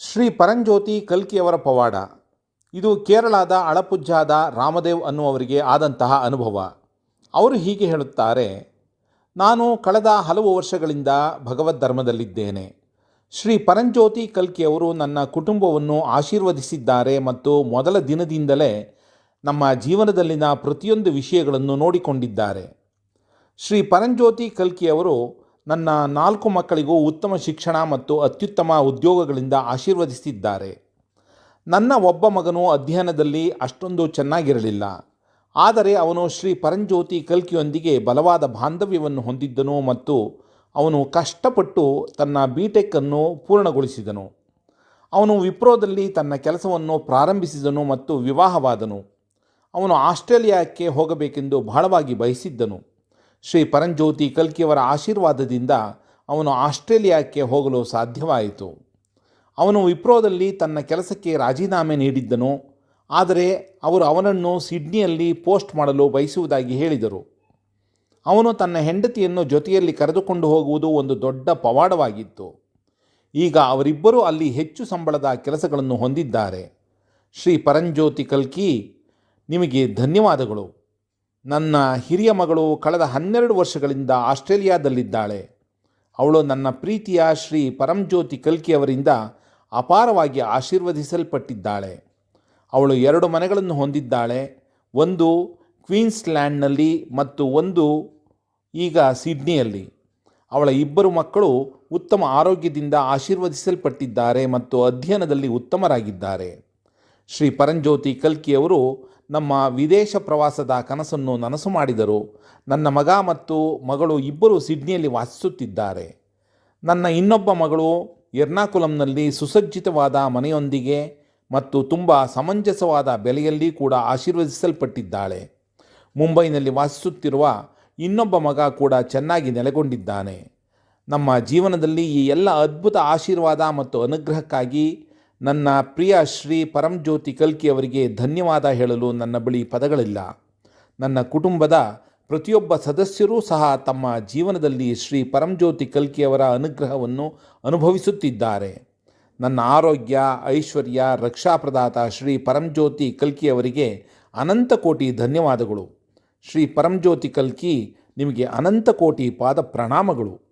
ಶ್ರೀ ಪರಂಜ್ಯೋತಿ ಕಲ್ಕಿಯವರ ಪವಾಡ. ಇದು ಕೇರಳದ ಅಳಪುಜ್ಜಾದ ರಾಮದೇವ್ ಅನ್ನುವರಿಗೆ ಆದಂತಹ ಅನುಭವ. ಅವರು ಹೀಗೆ ಹೇಳುತ್ತಾರೆ, ನಾನು ಕಳೆದ ಹಲವು ವರ್ಷಗಳಿಂದ ಭಗವದ್ ಧರ್ಮದಲ್ಲಿದ್ದೇನೆ ಶ್ರೀ ಪರಂಜ್ಯೋತಿ ಕಲ್ಕಿಯವರು ನನ್ನ ಕುಟುಂಬವನ್ನು ಆಶೀರ್ವದಿಸಿದ್ದಾರೆ ಮತ್ತು ಮೊದಲ ದಿನದಿಂದಲೇ ನಮ್ಮ ಜೀವನದಲ್ಲಿನ ಪ್ರತಿಯೊಂದು ವಿಷಯಗಳನ್ನು ನೋಡಿಕೊಂಡಿದ್ದಾರೆ. ಶ್ರೀ ಪರಂಜ್ಯೋತಿ ಕಲ್ಕಿಯವರು ನನ್ನ ನಾಲ್ಕು ಮಕ್ಕಳಿಗೂ ಉತ್ತಮ ಶಿಕ್ಷಣ ಮತ್ತು ಅತ್ಯುತ್ತಮ ಉದ್ಯೋಗಗಳಿಂದ ಆಶೀರ್ವದಿಸಿದ್ದಾರೆ. ನನ್ನ ಒಬ್ಬ ಮಗನು ಅಧ್ಯಯನದಲ್ಲಿ ಅಷ್ಟೊಂದು ಚೆನ್ನಾಗಿರಲಿಲ್ಲ. ಆದರೆ ಅವನು ಶ್ರೀ ಪರಂಜ್ಯೋತಿ ಕಲ್ಕಿಯೊಂದಿಗೆ ಬಲವಾದ ಬಾಂಧವ್ಯವನ್ನು ಹೊಂದಿದ್ದನು ಮತ್ತು ಅವನು ಕಷ್ಟಪಟ್ಟು ತನ್ನ ಬಿ ಟೆಕ್ಕನ್ನು ಪೂರ್ಣಗೊಳಿಸಿದನು. ಅವನು ವಿಪ್ರೋದಲ್ಲಿ ತನ್ನ ಕೆಲಸವನ್ನು ಪ್ರಾರಂಭಿಸಿದನು ಮತ್ತು ವಿವಾಹವಾದನು. ಅವನು ಆಸ್ಟ್ರೇಲಿಯಾಕ್ಕೆ ಹೋಗಬೇಕೆಂದು ಬಹಳವಾಗಿ ಬಯಸಿದ್ದನು. ಶ್ರೀ ಪರಂಜ್ಯೋತಿ ಕಲ್ಕಿಯವರ ಆಶೀರ್ವಾದದಿಂದ ಅವನು ಆಸ್ಟ್ರೇಲಿಯಾಕ್ಕೆ ಹೋಗಲು ಸಾಧ್ಯವಾಯಿತು. ಅವನು ವಿಪ್ರೋದಲ್ಲಿ ತನ್ನ ಕೆಲಸಕ್ಕೆ ರಾಜೀನಾಮೆ ನೀಡಿದ್ದನು, ಆದರೆ ಅವರು ಅವನನ್ನು ಸಿಡ್ನಿಯಲ್ಲಿ ಪೋಸ್ಟ್ ಮಾಡಲು ಬಯಸುವುದಾಗಿ ಹೇಳಿದರು. ಅವನು ತನ್ನ ಹೆಂಡತಿಯನ್ನು ಜೊತೆಯಲ್ಲಿ ಕರೆದುಕೊಂಡು ಹೋಗುವುದು ಒಂದು ದೊಡ್ಡ ಪವಾಡವಾಗಿತ್ತು. ಈಗ ಅವರಿಬ್ಬರೂ ಅಲ್ಲಿ ಹೆಚ್ಚು ಸಂಬಳದ ಕೆಲಸಗಳನ್ನು ಹೊಂದಿದ್ದಾರೆ. ಶ್ರೀ ಪರಂಜ್ಯೋತಿ ಕಲ್ಕಿ, ನಿಮಗೆ ಧನ್ಯವಾದಗಳು. ನನ್ನ ಹಿರಿಯ ಮಗಳು ಕಳೆದ ಹನ್ನೆರಡು ವರ್ಷಗಳಿಂದ ಆಸ್ಟ್ರೇಲಿಯಾದಲ್ಲಿದ್ದಾಳೆ. ಅವಳು ನನ್ನ ಪ್ರೀತಿಯ ಶ್ರೀ ಪರಂಜ್ಯೋತಿ ಕಲ್ಕಿಯವರಿಂದ ಅಪಾರವಾಗಿ ಆಶೀರ್ವದಿಸಲ್ಪಟ್ಟಿದ್ದಾಳೆ. ಅವಳು ಎರಡು ಮನೆಗಳನ್ನು ಹೊಂದಿದ್ದಾಳೆ. ಒಂದು ಕ್ವೀನ್ಸ್ಲ್ಯಾಂಡ್ನಲ್ಲಿ ಮತ್ತು ಒಂದು ಈಗ ಸಿಡ್ನಿಯಲ್ಲಿ. ಅವಳ ಇಬ್ಬರು ಮಕ್ಕಳು ಉತ್ತಮ ಆರೋಗ್ಯದಿಂದ ಆಶೀರ್ವದಿಸಲ್ಪಟ್ಟಿದ್ದಾರೆ ಮತ್ತು ಅಧ್ಯಯನದಲ್ಲಿ ಉತ್ತಮರಾಗಿದ್ದಾರೆ. ಶ್ರೀ ಪರಂಜ್ಯೋತಿ ಕಲ್ಕಿಯವರು ನಮ್ಮ ವಿದೇಶ ಪ್ರವಾಸದ ಕನಸನ್ನು ನನಸು ಮಾಡಿದರು. ನನ್ನ ಮಗ ಮತ್ತು ಮಗಳು ಇಬ್ಬರು ಸಿಡ್ನಿಯಲ್ಲಿ ವಾಸಿಸುತ್ತಿದ್ದಾರೆ. ನನ್ನ ಇನ್ನೊಬ್ಬ ಮಗಳು ಎರ್ನಾಕುಲಂನಲ್ಲಿ ಸುಸಜ್ಜಿತವಾದ ಮನೆಯೊಂದಿಗೆ ಮತ್ತು ತುಂಬ ಸಮಂಜಸವಾದ ಬೆಲೆಯಲ್ಲಿ ಕೂಡ ಆಶೀರ್ವದಿಸಲ್ಪಟ್ಟಿದ್ದಾಳೆ. ಮುಂಬೈನಲ್ಲಿ ವಾಸಿಸುತ್ತಿರುವ ಇನ್ನೊಬ್ಬ ಮಗ ಕೂಡ ಚೆನ್ನಾಗಿ ನೆಲೆಗೊಂಡಿದ್ದಾನೆ. ನಮ್ಮ ಜೀವನದಲ್ಲಿ ಈ ಎಲ್ಲ ಅದ್ಭುತ ಆಶೀರ್ವಾದ ಮತ್ತು ಅನುಗ್ರಹಕ್ಕಾಗಿ ನನ್ನ ಪ್ರಿಯ ಶ್ರೀ ಪರಂಜ್ಯೋತಿ ಕಲ್ಕಿ ಅವರಿಗೆ ಧನ್ಯವಾದ ಹೇಳಲು ನನ್ನ ಬಳಿ ಪದಗಳಿಲ್ಲ. ನನ್ನ ಕುಟುಂಬದ ಪ್ರತಿಯೊಬ್ಬ ಸದಸ್ಯರೂ ಸಹ ತಮ್ಮ ಜೀವನದಲ್ಲಿ ಶ್ರೀ ಪರಂಜ್ಯೋತಿ ಕಲ್ಕಿಯವರ ಅನುಗ್ರಹವನ್ನು ಅನುಭವಿಸುತ್ತಿದ್ದಾರೆ. ನನ್ನ ಆರೋಗ್ಯ, ಐಶ್ವರ್ಯ, ರಕ್ಷಾಪ್ರದಾತ ಶ್ರೀ ಪರಂಜ್ಯೋತಿ ಕಲ್ಕಿಯವರಿಗೆ ಅನಂತ ಕೋಟಿ ಧನ್ಯವಾದಗಳು. ಶ್ರೀ ಪರಂಜ್ಯೋತಿ ಕಲ್ಕಿ, ನಿಮಗೆ ಅನಂತ ಕೋಟಿ ಪಾದ ಪ್ರಣಾಮಗಳು